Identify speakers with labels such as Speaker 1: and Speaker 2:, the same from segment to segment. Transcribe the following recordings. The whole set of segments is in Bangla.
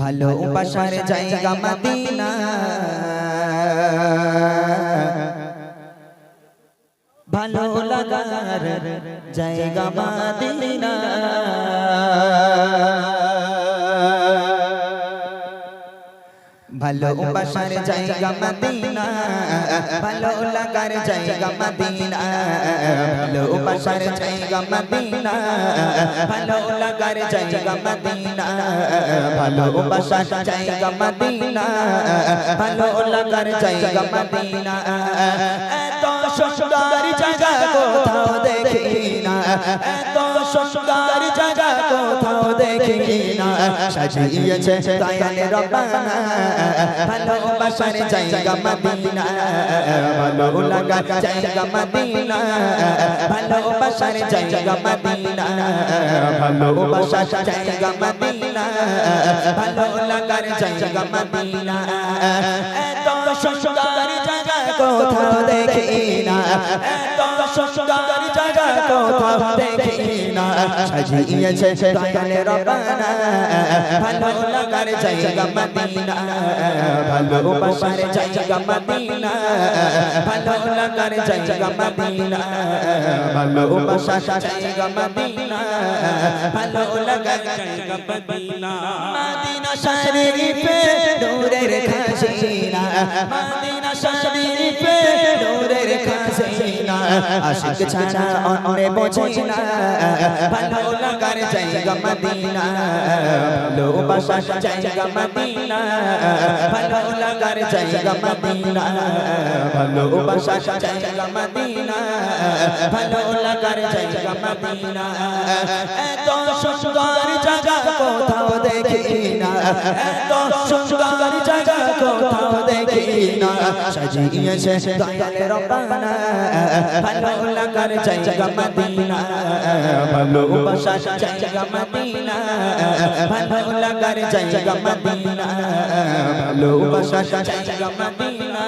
Speaker 1: ভালোবাসার জায়গা মদিনা। ভালো লাগার জায়গা মদিনা। ভালোবাসার জায়গা মদিনা। ভালো লাগার জায়গা মদিনা ভালোবাসার জায়গা মদিনা ভালো লাগার জায়গা মদিনা ভালোবাসার জায়গা মদিনা ভালো লাগার জায়গা মদিনা এত সুন্দর না। এত সুন্দর জায়গা কোথাও দেখি না। সাজিয়েছে দয়ালে রব্বানা। ভালোবাসার জায়গা মদিনা। ভালো লাগার জায়গা মদিনা। ভালোবাসার জায়গা সুন্দর জায়গা কোথাও দেখি না সাজিয়েছে দয়ালে রব্বানা ভালো লাগার জায়গা মদিনা। ভালোবাসার জায়গা মদিনা। ভালো লাগার জায়গা মদিনা। ভালো লাগার জায়গা মদিনা। খাসিনা আশিক ছাড়া অন্যে বোঝে না ভালো লাগার জায়গা মদিনা ভালোবাসার জায়গা মদিনা ভালো লাগার জায়গা মদিনা ভালোবাসার জায়গা মদিনা ভালো লাগার জায়গা মদিনা এত সুন্দর জায়গা কোথাও দেখি না এত সুন্দর কোথাও দেখি না সাজিয়েছে দয়ালে রব্বানা ভালো লাগার জায়গা মদিনা ভালোবাসার জায়গা মদিনা ভালো লাগার জায়গা মদিনা ভালোবাসার জায়গা মদিনা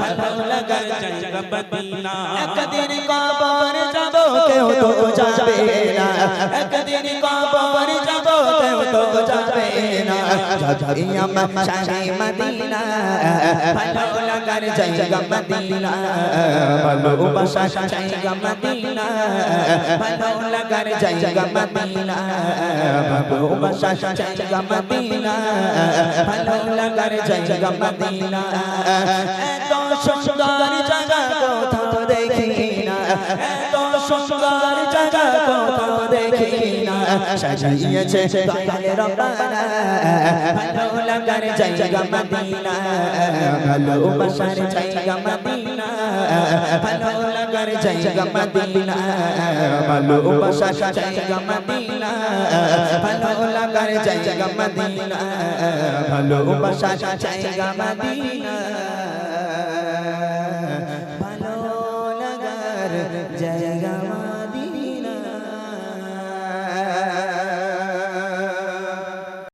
Speaker 1: ভালো লাগার জায়গা মদিনা। একদিন কবর যাব কেউ তো যাবে না। একদিন কবর তো যাবে না আমার শাহি মদিনা ভালো লাগার জায়গা মদিনা মদিনা ভালো লাগার জায়গা মদিনা মদিনা ভালো লাগার জায়গা মদিনা এত সুন্দর জায়গা কোথাও দেখি না এত সুন্দর জায়গা কোথাও দেখি না সাজিয়েছে দয়ালে রব্বানা, ভালো লাগার জায়গা মদিনা ভালোবাসার জায়গা মদিনা, ভালো লাগার জায়গা মদিনা ভালোবাসার জায়গা মদিনা, ভালো লাগার জায়গা মদিনা ভালোবাসার জায়গা মদিনা, ভালো লাগার জায়গা